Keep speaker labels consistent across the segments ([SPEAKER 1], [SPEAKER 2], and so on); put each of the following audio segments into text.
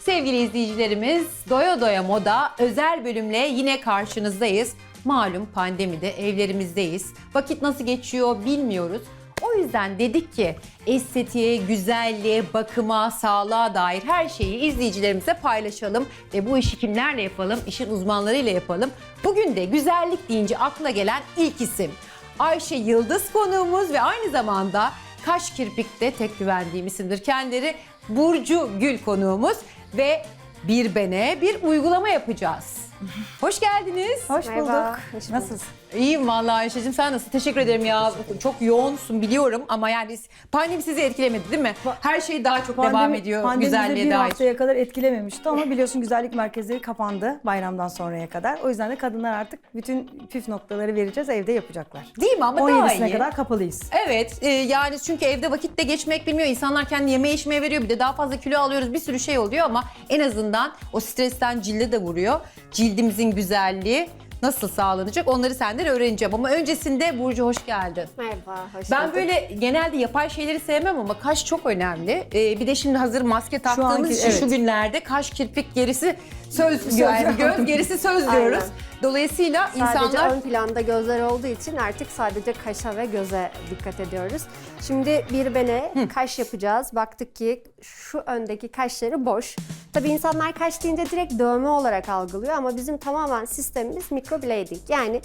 [SPEAKER 1] Sevgili izleyicilerimiz Doya Doya Moda özel bölümle yine karşınızdayız. Malum pandemide evlerimizdeyiz. Vakit nasıl geçiyor bilmiyoruz. O yüzden dedik ki estetiğe, güzelliğe, bakıma, sağlığa dair her şeyi izleyicilerimize paylaşalım. Ve bu işi kimlerle yapalım? İşin uzmanlarıyla yapalım. Bugün de güzellik deyince akla gelen ilk isim. Ayşe Yıldız konuğumuz ve aynı zamanda Kaş Kirpik'te tek güvendiğim isimdir. Kendileri Burcu Gül konuğumuz ve bir bene bir uygulama yapacağız. Hoş geldiniz.
[SPEAKER 2] Hoş
[SPEAKER 3] Merhaba,
[SPEAKER 2] bulduk.
[SPEAKER 3] hoş bulduk.
[SPEAKER 2] Nasılsın?
[SPEAKER 1] İyiyim vallahi Ayşe'cim sen nasılsın? Teşekkür ederim ya. Çok yoğunsun biliyorum ama yani pandemi sizi etkilemedi değil mi? Her şey daha çok devam ediyor
[SPEAKER 2] pandemi bizi
[SPEAKER 1] güzelliğe
[SPEAKER 2] bir
[SPEAKER 1] dair.
[SPEAKER 2] haftaya kadar etkilememişti ama biliyorsun güzellik merkezleri kapandı bayramdan sonraya kadar. O yüzden de kadınlar artık bütün püf noktaları vereceğiz evde yapacaklar.
[SPEAKER 1] Değil mi ama daha
[SPEAKER 2] 17'sine
[SPEAKER 1] iyi.
[SPEAKER 2] kadar kapalıyız.
[SPEAKER 1] Evet e, yani çünkü evde vakit de geçmek bilmiyor. İnsanlar kendi yeme içmeye veriyor. Bir de daha fazla kilo alıyoruz. Bir sürü şey oluyor ama en azından o stresten cilde de vuruyor. Cildimizin güzelliği nasıl sağlanacak onları senden öğreneceğim. Ama öncesinde Burcu hoş geldin.
[SPEAKER 3] Merhaba, hoş
[SPEAKER 1] Ben
[SPEAKER 3] bulduk.
[SPEAKER 1] böyle genelde yapay şeyleri sevmem ama kaş çok önemli. Ee, bir de şimdi hazır maske taktığımız
[SPEAKER 2] anki-
[SPEAKER 1] için şu
[SPEAKER 2] evet.
[SPEAKER 1] günlerde kaş kirpik gerisi söz, yani
[SPEAKER 2] yok.
[SPEAKER 1] göz gerisi söz
[SPEAKER 3] Aynen.
[SPEAKER 1] diyoruz. Dolayısıyla
[SPEAKER 3] Sadece
[SPEAKER 1] insanlar
[SPEAKER 3] ön planda gözler olduğu için artık sadece kaşa ve göze dikkat ediyoruz. Şimdi bir bene kaş yapacağız. Baktık ki şu öndeki kaşları boş. Tabii insanlar kaş deyince direkt dövme olarak algılıyor ama bizim tamamen sistemimiz microblading. Yani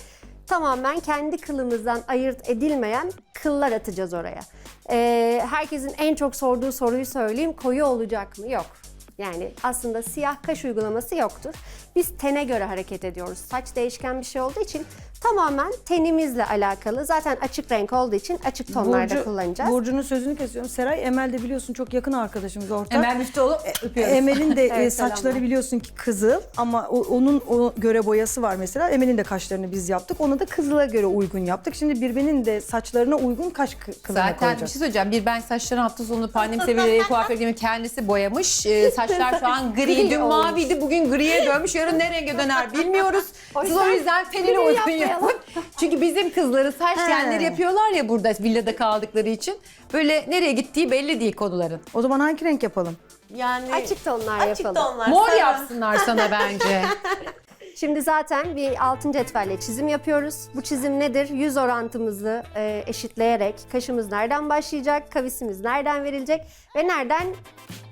[SPEAKER 3] tamamen kendi kılımızdan ayırt edilmeyen kıllar atacağız oraya. Ee, herkesin en çok sorduğu soruyu söyleyeyim. Koyu olacak mı? Yok. Yani aslında siyah kaş uygulaması yoktur. Biz tene göre hareket ediyoruz. Saç değişken bir şey olduğu için tamamen tenimizle alakalı. Zaten açık renk olduğu için açık tonlarda kullanacağız.
[SPEAKER 2] Burcu'nun sözünü kesiyorum. Seray Emel de biliyorsun çok yakın arkadaşımız ortak.
[SPEAKER 1] Emel Müftüoğlu öpüyoruz.
[SPEAKER 2] Emel'in de e,
[SPEAKER 3] Evet,
[SPEAKER 2] saçları
[SPEAKER 3] selamlar.
[SPEAKER 2] biliyorsun ki kızıl ama o- onun o göre boyası var mesela. Emel'in de kaşlarını biz yaptık. Ona da kızıla göre uygun yaptık. Şimdi birbirinin de saçlarına uygun kaş kı- kılına
[SPEAKER 1] Zaten bir
[SPEAKER 2] koyacağız.
[SPEAKER 1] şey söyleyeceğim. Bir ben saçlarını hafta sonu pandemi sebebiyle kuaföre gidip kendisi boyamış. Ee, saçlar şu an gri.
[SPEAKER 3] Gri
[SPEAKER 1] Dün
[SPEAKER 3] olmuş.
[SPEAKER 1] maviydi, bugün griye dönmüş. Yarın ne renge döner bilmiyoruz. Siz o
[SPEAKER 3] yüzden gri
[SPEAKER 1] uygun
[SPEAKER 3] yapmayalım.
[SPEAKER 1] Yapın. Çünkü bizim kızların saç telleri yapıyorlar ya burada villada kaldıkları için. Böyle nereye gittiği belli değil konuların.
[SPEAKER 2] O zaman hangi renk yapalım?
[SPEAKER 4] Yani
[SPEAKER 3] Açık tonlar
[SPEAKER 4] açık
[SPEAKER 3] yapalım.
[SPEAKER 4] tonlar.
[SPEAKER 1] Mor
[SPEAKER 4] sarı.
[SPEAKER 1] yapsınlar sana bence.
[SPEAKER 3] Şimdi zaten bir altın cetvelle çizim yapıyoruz. Bu çizim nedir? Yüz orantımızı e, eşitleyerek kaşımız nereden başlayacak, kavisimiz nereden verilecek ve nereden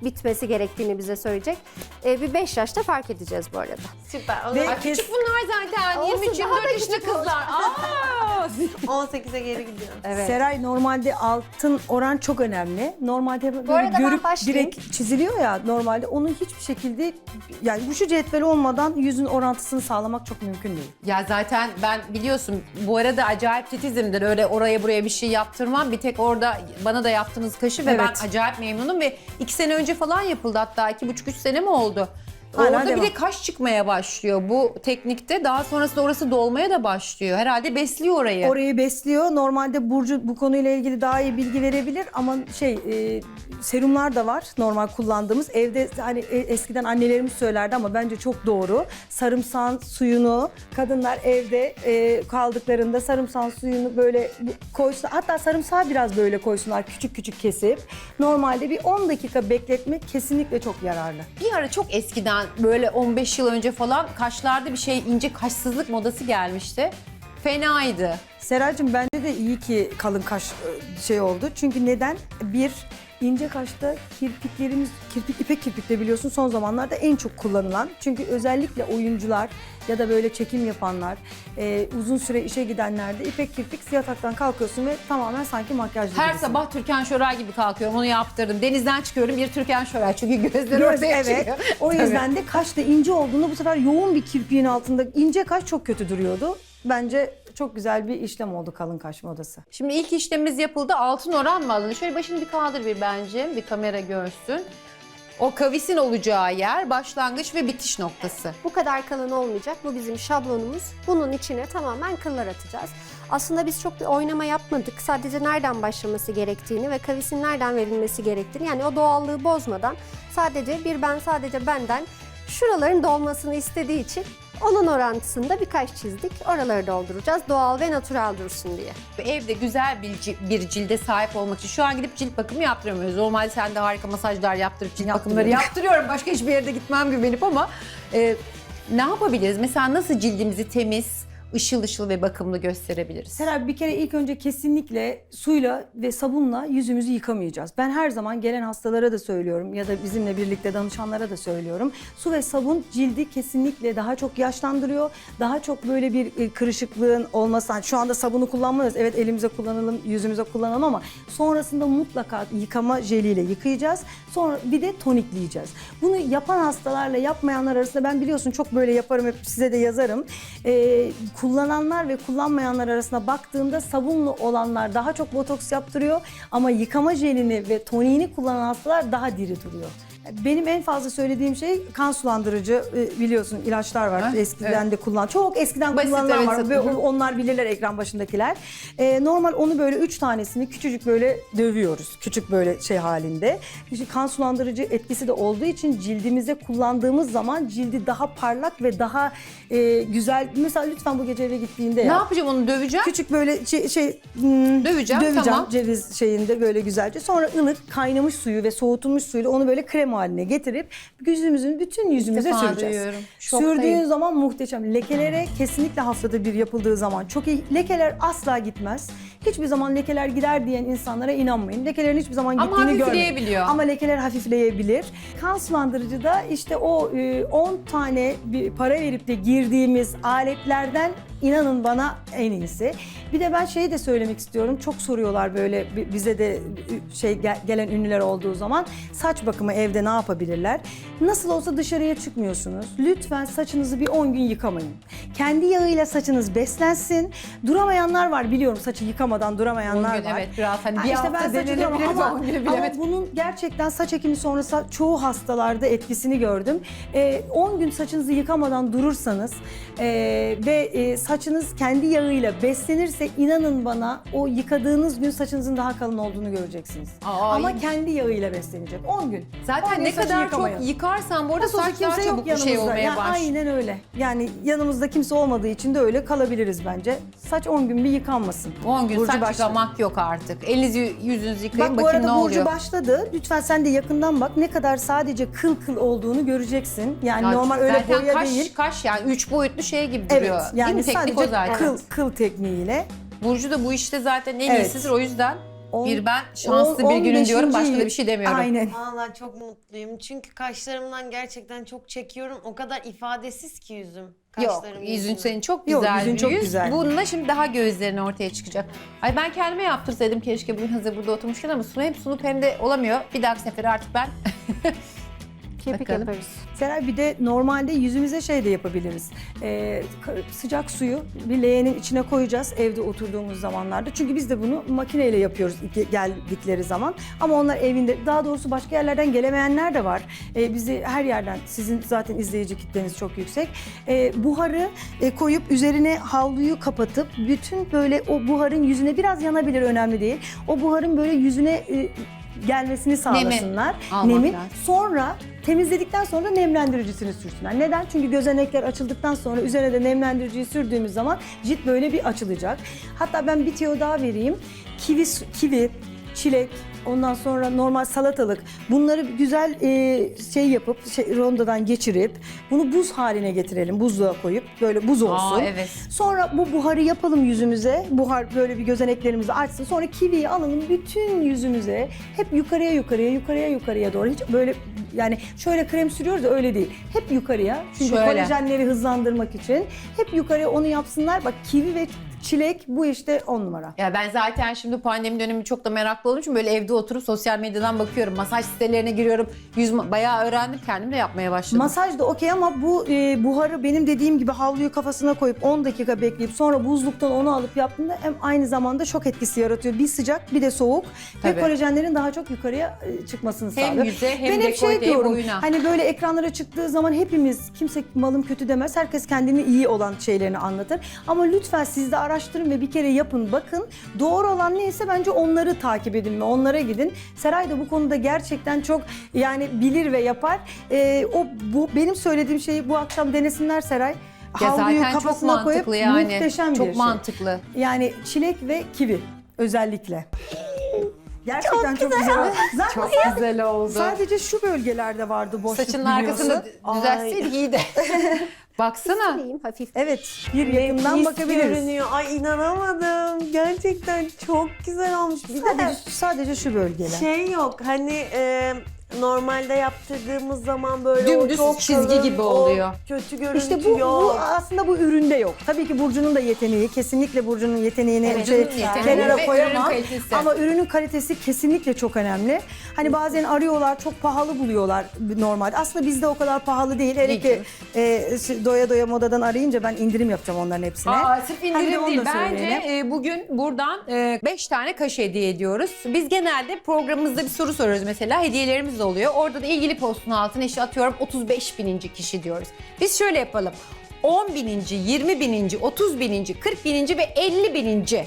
[SPEAKER 3] bitmesi gerektiğini bize söyleyecek. E, bir 5 yaşta fark edeceğiz bu arada.
[SPEAKER 4] Süper. O
[SPEAKER 2] Ve
[SPEAKER 4] zaman
[SPEAKER 1] Ay, küçük bunlar zaten.
[SPEAKER 3] Olsun,
[SPEAKER 1] 23-24
[SPEAKER 3] daha da
[SPEAKER 1] yaşında
[SPEAKER 3] küçük
[SPEAKER 1] kızlar. Aa!
[SPEAKER 4] 18'e geri gidiyor.
[SPEAKER 3] Evet.
[SPEAKER 2] Seray normalde altın oran çok önemli. Normalde böyle
[SPEAKER 3] arada ben
[SPEAKER 2] görüp
[SPEAKER 3] başlayayım.
[SPEAKER 2] direkt çiziliyor ya normalde onu hiçbir şekilde yani bu şu cetvel olmadan yüzün orantısını sağlamak çok mümkün değil.
[SPEAKER 1] Ya zaten ben biliyorsun bu arada acayip titizimdir. Öyle oraya buraya bir şey yaptırmam. Bir tek orada bana da yaptığınız kaşı ve
[SPEAKER 2] Evet.
[SPEAKER 1] ben acayip memnunum ve iki sene önce falan yapıldı hatta iki buçuk üç sene mi oldu?
[SPEAKER 2] Hala
[SPEAKER 1] Orada
[SPEAKER 2] devam.
[SPEAKER 1] bir de kaş çıkmaya başlıyor bu teknikte. Daha sonrasında orası dolmaya da başlıyor. Herhalde besliyor orayı.
[SPEAKER 2] Orayı besliyor. Normalde Burcu bu konuyla ilgili daha iyi bilgi verebilir ama şey e, serumlar da var normal kullandığımız. Evde hani e, eskiden annelerimiz söylerdi ama bence çok doğru. Sarımsağın suyunu kadınlar evde e, kaldıklarında sarımsağın suyunu böyle koysun. Hatta sarımsağı biraz böyle koysunlar küçük küçük kesip. Normalde bir 10 dakika bekletmek kesinlikle çok yararlı.
[SPEAKER 1] Bir ara çok eskiden böyle 15 yıl önce falan kaşlarda bir şey ince kaşsızlık modası gelmişti. Fenaydı.
[SPEAKER 2] Seracığım bence de iyi ki kalın kaş e, şey oldu. Çünkü neden? Bir, ince kaşta kirpiklerimiz, kirpik ipek kirpik de biliyorsun son zamanlarda en çok kullanılan. Çünkü özellikle oyuncular ya da böyle çekim yapanlar, e, uzun süre işe gidenlerde ipek kirpik yataktan kalkıyorsun ve tamamen sanki makyajlı
[SPEAKER 1] Her
[SPEAKER 2] gibisin.
[SPEAKER 1] sabah Türkan Şoray gibi kalkıyorum. Onu yaptırdım. Denizden çıkıyorum bir Türkan Şoray. Çünkü gözleri
[SPEAKER 2] Göz,
[SPEAKER 1] ortaya
[SPEAKER 2] evet.
[SPEAKER 1] çıkıyor.
[SPEAKER 2] O yüzden de kaş da ince olduğunda bu sefer yoğun bir kirpiğin altında ince kaş çok kötü duruyordu. Bence çok güzel bir işlem oldu kalın kaş modası.
[SPEAKER 1] Şimdi ilk işlemimiz yapıldı. Altın oran mı alındı? Şöyle başını bir kaldır bir bence. Bir kamera görsün. O kavisin olacağı yer başlangıç ve bitiş noktası.
[SPEAKER 3] Bu kadar kalın olmayacak. Bu bizim şablonumuz. Bunun içine tamamen kıllar atacağız. Aslında biz çok bir oynama yapmadık. Sadece nereden başlaması gerektiğini ve kavisin nereden verilmesi gerektiğini yani o doğallığı bozmadan sadece bir ben sadece benden şuraların dolmasını istediği için Onun orantısında birkaç çizdik. Oraları dolduracağız. Doğal ve natural dursun diye.
[SPEAKER 1] Evde güzel bir, bir cilde sahip olmak için şu an gidip cilt bakımı yaptıramıyoruz. Normalde sen de harika masajlar yaptırıp cilt bakımları yaptırıyorum. Başka hiçbir yerde gitmem güvenip ama e, ne yapabiliriz? Mesela nasıl cildimizi temiz, ışıl ışıl ve bakımlı gösterebiliriz?
[SPEAKER 2] Seray bir kere ilk önce kesinlikle suyla ve sabunla yüzümüzü yıkamayacağız. Ben her zaman gelen hastalara da söylüyorum ya da bizimle birlikte danışanlara da söylüyorum. Su ve sabun cildi kesinlikle daha çok yaşlandırıyor. Daha çok böyle bir e, kırışıklığın olması. Hani şu anda sabunu kullanmıyoruz. Evet elimize kullanalım, yüzümüze kullanalım ama sonrasında mutlaka yıkama jeliyle yıkayacağız. Sonra bir de tonikleyeceğiz. Bunu yapan hastalarla yapmayanlar arasında ben biliyorsun çok böyle yaparım hep size de yazarım. Ee, kullananlar ve kullanmayanlar arasında baktığımda sabunlu olanlar daha çok botoks yaptırıyor ama yıkama jelini ve toniğini kullanan hastalar daha diri duruyor. Benim en fazla söylediğim şey kan sulandırıcı e, biliyorsun ilaçlar var
[SPEAKER 1] Ha,
[SPEAKER 2] eskiden de kullan. Çok eskiden
[SPEAKER 1] Basit,
[SPEAKER 2] kullanılan
[SPEAKER 1] evet,
[SPEAKER 2] var ve
[SPEAKER 1] satılıyor.
[SPEAKER 2] onlar bilirler ekran başındakiler. Ee, normal onu böyle üç tanesini küçücük böyle dövüyoruz. Küçük böyle şey halinde. İşte kan sulandırıcı etkisi de olduğu için cildimize kullandığımız zaman cildi daha parlak ve daha e, güzel. Mesela lütfen bu gece eve gittiğinde
[SPEAKER 1] Ne
[SPEAKER 2] yap.
[SPEAKER 1] yapacağım onu döveceğim?
[SPEAKER 2] Küçük böyle şey, şey hmm,
[SPEAKER 1] Döveceğim,
[SPEAKER 2] döveceğim
[SPEAKER 1] tamam.
[SPEAKER 2] ceviz şeyinde böyle güzelce. Sonra ılık kaynamış suyu ve soğutulmuş suyla onu böyle krem haline getirip yüzümüzün bütün yüzümüze
[SPEAKER 1] defa
[SPEAKER 2] süreceğiz.
[SPEAKER 1] duyuyorum. Şoktayım.
[SPEAKER 2] Sürdüğün zaman muhteşem. Lekelere kesinlikle haftada bir yapıldığı zaman çok iyi. Lekeler asla gitmez. Hiçbir zaman lekeler gider diyen insanlara inanmayın. Lekelerin hiçbir zaman
[SPEAKER 1] Ama
[SPEAKER 2] gittiğini görmeyin. Ama lekeler hafifleyebilir. Kan sulandırıcı da işte o e, 10 tane bir para verip de girdiğimiz aletlerden inanın bana en iyisi. Bir de ben şeyi de söylemek istiyorum. Çok soruyorlar böyle bi- bize de şey gel- gelen ünlüler olduğu zaman saç bakımı evde ne yapabilirler? Nasıl olsa dışarıya çıkmıyorsunuz. Lütfen saçınızı bir 10 gün yıkamayın. Kendi yağıyla saçınız beslensin. Duramayanlar var biliyorum saçı yıkamadan duramayanlar
[SPEAKER 1] gün,
[SPEAKER 2] var.
[SPEAKER 1] evet, biraz hani
[SPEAKER 2] Ha,
[SPEAKER 1] bir
[SPEAKER 2] işte
[SPEAKER 1] hafta denenebilir
[SPEAKER 2] ama, ama
[SPEAKER 1] bilemedim.
[SPEAKER 2] bunun gerçekten saç ekimi sonrası çoğu hastalarda etkisini gördüm. Ee, 10 gün saçınızı yıkamadan durursanız e, ve e, saçınız kendi yağıyla beslenirse inanın bana o yıkadığınız gün saçınızın daha kalın olduğunu göreceksiniz.
[SPEAKER 1] Aa,
[SPEAKER 2] Ama
[SPEAKER 1] iyi.
[SPEAKER 2] kendi yağıyla beslenecek 10 gün. 10
[SPEAKER 1] Zaten
[SPEAKER 2] gün
[SPEAKER 1] ne kadar
[SPEAKER 2] yıkamayın.
[SPEAKER 1] çok yıkarsan bu arada
[SPEAKER 2] Nasıl olsa
[SPEAKER 1] saç daha
[SPEAKER 2] kimse yok
[SPEAKER 1] çabuk bir şey olmaya
[SPEAKER 2] Ya
[SPEAKER 1] başlıyor.
[SPEAKER 2] Aynen öyle. Yani yanımızda kimse olmadığı için de öyle kalabiliriz bence. Saç 10 gün bir yıkanmasın.
[SPEAKER 1] 10 gün
[SPEAKER 2] Burcu
[SPEAKER 1] saç
[SPEAKER 2] başladı.
[SPEAKER 1] yıkamak yok artık. Elinizi yüzünüzü yıkayın
[SPEAKER 2] Bak bu
[SPEAKER 1] bakayım
[SPEAKER 2] arada
[SPEAKER 1] ne
[SPEAKER 2] Burcu
[SPEAKER 1] oluyor.
[SPEAKER 2] başladı. Lütfen sen de yakından bak. Ne kadar sadece kıl kıl olduğunu göreceksin. Yani
[SPEAKER 1] Ya
[SPEAKER 2] normal öyle
[SPEAKER 1] zaten
[SPEAKER 2] boya
[SPEAKER 1] kaş,
[SPEAKER 2] değil.
[SPEAKER 1] Kaş yani üç boyutlu şey gibi
[SPEAKER 2] Evet.
[SPEAKER 1] duruyor. Değil
[SPEAKER 2] Yani
[SPEAKER 1] mi? Teknik
[SPEAKER 2] sadece
[SPEAKER 1] o zaten.
[SPEAKER 2] kıl kıl tekniğiyle.
[SPEAKER 1] Burcu da bu işte zaten en
[SPEAKER 2] Evet.
[SPEAKER 1] iyisidir. O yüzden
[SPEAKER 2] On-
[SPEAKER 1] bir ben şanslı
[SPEAKER 2] on-
[SPEAKER 1] bir günün
[SPEAKER 2] 15.
[SPEAKER 1] diyorum. Başka da bir şey demiyorum.
[SPEAKER 2] Aynen.
[SPEAKER 4] Vallahi çok mutluyum. Çünkü kaşlarımdan gerçekten çok çekiyorum. O kadar ifadesiz ki yüzüm.
[SPEAKER 1] Yok
[SPEAKER 4] Kaşlarım
[SPEAKER 1] yüzün senin çok
[SPEAKER 2] Yok,
[SPEAKER 1] güzel
[SPEAKER 2] yüzün
[SPEAKER 1] bir
[SPEAKER 2] çok
[SPEAKER 1] yüz.
[SPEAKER 2] güzel.
[SPEAKER 1] Bununla şimdi daha gözlerin ortaya çıkacak. Ay ben kendime yaptırsaydım keşke bugün hazır burada oturmuşken ama sunu hem sunup hem de olamıyor. Bir dahaki sefere artık ben
[SPEAKER 3] Kirpik
[SPEAKER 1] Bakalım.
[SPEAKER 3] yaparız.
[SPEAKER 2] Seray bir de normalde yüzümüze şey de yapabiliriz. Ee, sıcak suyu bir leğenin içine koyacağız evde oturduğumuz zamanlarda. Çünkü biz de bunu makineyle yapıyoruz ge- geldikleri zaman. Ama onlar evinde, daha doğrusu başka yerlerden gelemeyenler de var. Ee, bizi her yerden, sizin zaten izleyici kitleniz çok yüksek. Ee, buharı e, koyup üzerine havluyu kapatıp bütün böyle o buharın yüzüne biraz yanabilir önemli değil. O buharın böyle yüzüne e, gelmesini sağlasınlar.
[SPEAKER 1] almak
[SPEAKER 2] Nemi.
[SPEAKER 1] lazım.
[SPEAKER 2] Sonra temizledikten sonra nemlendiricisini sürsünler. Neden? Çünkü gözenekler açıldıktan sonra üzerine de nemlendiriciyi sürdüğümüz zaman cilt böyle bir açılacak. Hatta ben bir tüyo daha vereyim. Kivi, kivi, çilek, ondan sonra normal salatalık bunları güzel e, şey yapıp şey, rondodan geçirip bunu buz haline getirelim. Buzluğa koyup böyle buz olsun.
[SPEAKER 1] Aa, evet.
[SPEAKER 2] Sonra bu buharı yapalım yüzümüze. Buhar böyle bir gözeneklerimizi açsın. Sonra kiviyi alalım bütün yüzümüze. Hep yukarıya yukarıya yukarıya yukarıya doğru. Hiç böyle yani şöyle krem sürüyoruz da öyle değil. Hep yukarıya. Çünkü
[SPEAKER 1] Şöyle.
[SPEAKER 2] kolajenleri hızlandırmak için. Hep yukarıya onu yapsınlar. Bak kivi ve çilek bu işte on numara.
[SPEAKER 1] Ya ben zaten şimdi pandemi dönemi çok da meraklı olduğum için böyle evde oturup sosyal medyadan bakıyorum. Masaj sitelerine giriyorum. Yüz bayağı öğrendim. Kendim de yapmaya başladım.
[SPEAKER 2] Masaj da okey ama bu e, buharı benim dediğim gibi havluyu kafasına koyup 10 dakika bekleyip sonra buzluktan onu alıp yaptığında hem aynı zamanda şok etkisi yaratıyor. Bir sıcak bir de soğuk
[SPEAKER 1] Tabii.
[SPEAKER 2] ve kolajenlerin daha çok yukarıya e, çıkmasını
[SPEAKER 1] Hem
[SPEAKER 2] sağlıyor.
[SPEAKER 1] yüze hem
[SPEAKER 2] ben hep şey diyorum
[SPEAKER 1] boyuna.
[SPEAKER 2] hani böyle ekranlara çıktığı zaman hepimiz kimse malım kötü demez. Herkes kendini iyi olan şeylerini anlatır. Ama lütfen siz de araştırın ve bir kere yapın bakın. Doğru olan neyse bence onları takip edin ve onlara gidin. Seray da bu konuda gerçekten çok yani bilir ve yapar. E, o bu benim söylediğim şeyi bu akşam denesinler Seray.
[SPEAKER 1] Ya
[SPEAKER 2] havluyu
[SPEAKER 1] zaten çok
[SPEAKER 2] kafasına koyup
[SPEAKER 1] mantıklı yani.
[SPEAKER 2] muhteşem
[SPEAKER 1] çok
[SPEAKER 2] bir şey.
[SPEAKER 1] mantıklı.
[SPEAKER 2] Yani çilek ve kivi özellikle. Gerçekten çok güzel. Zaten
[SPEAKER 1] Çok güzel oldu.
[SPEAKER 2] sadece şu bölgelerde vardı boşluk
[SPEAKER 1] Saçının
[SPEAKER 2] biliyorsun.
[SPEAKER 1] arkasını düzeltseydik iyiydi. Baksana.
[SPEAKER 3] Sileyim hafif.
[SPEAKER 2] Evet, bir yakından bakabiliriz.
[SPEAKER 4] görünüyor. Ay inanamadım. Gerçekten çok güzel olmuş. Bir de
[SPEAKER 2] Sadece, sadece şu bölgeler.
[SPEAKER 4] şey yok hani e, normalde yaptırdığımız zaman böyle
[SPEAKER 1] Dümdüz
[SPEAKER 4] o çok
[SPEAKER 1] çizgi
[SPEAKER 4] kalın,
[SPEAKER 1] gibi
[SPEAKER 4] o
[SPEAKER 1] oluyor.
[SPEAKER 4] kötü görüntü
[SPEAKER 2] İşte bu, bu aslında bu üründe yok. Tabii ki Burcu'nun da yeteneği, kesinlikle Burcu'nun yeteneğini
[SPEAKER 1] Evet,
[SPEAKER 2] şey,
[SPEAKER 1] Burcu'nun yeteneği
[SPEAKER 2] kenara koyamam.
[SPEAKER 1] ürünün kalitesi.
[SPEAKER 2] Ama ürünün kalitesi kesinlikle çok önemli. Hani bazen arıyorlar, çok pahalı buluyorlar normalde. Aslında bizde o kadar pahalı değil. Hele
[SPEAKER 1] Değil
[SPEAKER 2] ki e, doya doya modadan arayınca ben indirim yapacağım onların hepsine.
[SPEAKER 1] Aa, sırf
[SPEAKER 2] Hadi
[SPEAKER 1] indirim
[SPEAKER 2] onu
[SPEAKER 1] değil. Bence
[SPEAKER 2] söyleyelim.
[SPEAKER 1] e, bugün buradan 5 tane kaşe hediye ediyoruz. Biz genelde programımızda bir soru soruyoruz mesela. Hediyelerimiz de oluyor. Orada da ilgili postun altına işte atıyorum 35 bininci kişi diyoruz. Biz şöyle yapalım. 10 bininci, 20 bininci, 30 bininci, 40 bininci ve 50 bininci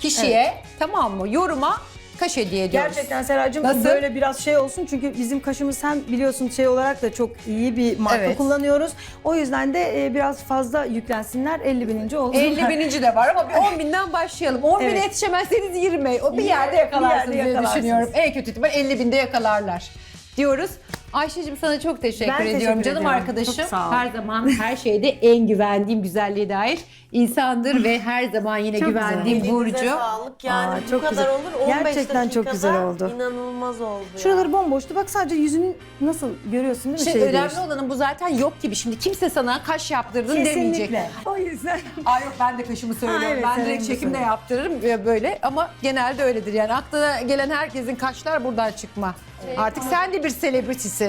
[SPEAKER 1] kişiye tamam mı yoruma kaş hediye ediyoruz.
[SPEAKER 2] Gerçekten Seracığım
[SPEAKER 1] Nasıl?
[SPEAKER 2] böyle biraz şey olsun çünkü bizim kaşımız hem biliyorsun şey olarak da çok iyi bir marka
[SPEAKER 1] Evet.
[SPEAKER 2] kullanıyoruz. O yüzden de e, biraz fazla yüklensinler 50 bininci olsun.
[SPEAKER 1] 50 bininci de var ama bir 10 binden başlayalım. 10 bine
[SPEAKER 2] Evet.
[SPEAKER 1] yetişemezseniz 20. O bir
[SPEAKER 2] Bir
[SPEAKER 1] yerde
[SPEAKER 2] yerde
[SPEAKER 1] yakalarsınız diye
[SPEAKER 2] yakalarsınız.
[SPEAKER 1] düşünüyorum. En kötü ihtimal 50 binde yakalarlar diyoruz. Ayşe'cim sana çok teşekkür
[SPEAKER 2] Ben teşekkür
[SPEAKER 1] ediyorum. Canım
[SPEAKER 2] ediyorum.
[SPEAKER 1] arkadaşım
[SPEAKER 2] Çok sağ ol.
[SPEAKER 1] her zaman her şeyde en güvendiğim güzelliğe dair insandır ve her zaman yine
[SPEAKER 2] Çok
[SPEAKER 1] güvendiğim
[SPEAKER 4] Elinize
[SPEAKER 1] Burcu.
[SPEAKER 4] sağlık yani
[SPEAKER 2] Aa,
[SPEAKER 4] bu
[SPEAKER 2] çok
[SPEAKER 4] kadar
[SPEAKER 2] güzel.
[SPEAKER 4] olur 15
[SPEAKER 2] Gerçekten çok güzel oldu.
[SPEAKER 4] inanılmaz oldu ya.
[SPEAKER 2] Şuraları bomboştu. Bak sadece yüzünün nasıl görüyorsun değil mi?
[SPEAKER 1] Şimdi
[SPEAKER 2] Şey
[SPEAKER 1] önemli
[SPEAKER 2] değişti.
[SPEAKER 1] olanın bu zaten yok gibi. Şimdi kimse sana kaş yaptırdın demeyecek.
[SPEAKER 2] Kesinlikle. O yüzden.
[SPEAKER 1] Aa yok ben de kaşımı söylüyorum.
[SPEAKER 2] Ha, evet,
[SPEAKER 1] ben direkt
[SPEAKER 2] onu
[SPEAKER 1] çekimde
[SPEAKER 2] söyle.
[SPEAKER 1] yaptırırım böyle ama genelde öyledir yani. Aklına gelen herkesin kaşlar buradan çıkma. Artık sen de bir selebritisin.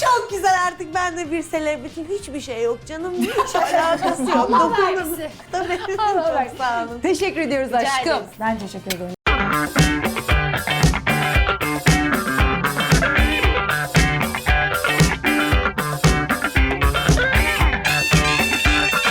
[SPEAKER 4] Çok güzel artık ben de bir selebritim. Hiçbir şey yok canım. Hiç alakası yok. Dokunurum. Tabii. çok sağ olun.
[SPEAKER 1] Teşekkür ediyoruz aşkım.
[SPEAKER 4] ederiz.
[SPEAKER 2] Ben teşekkür ederim.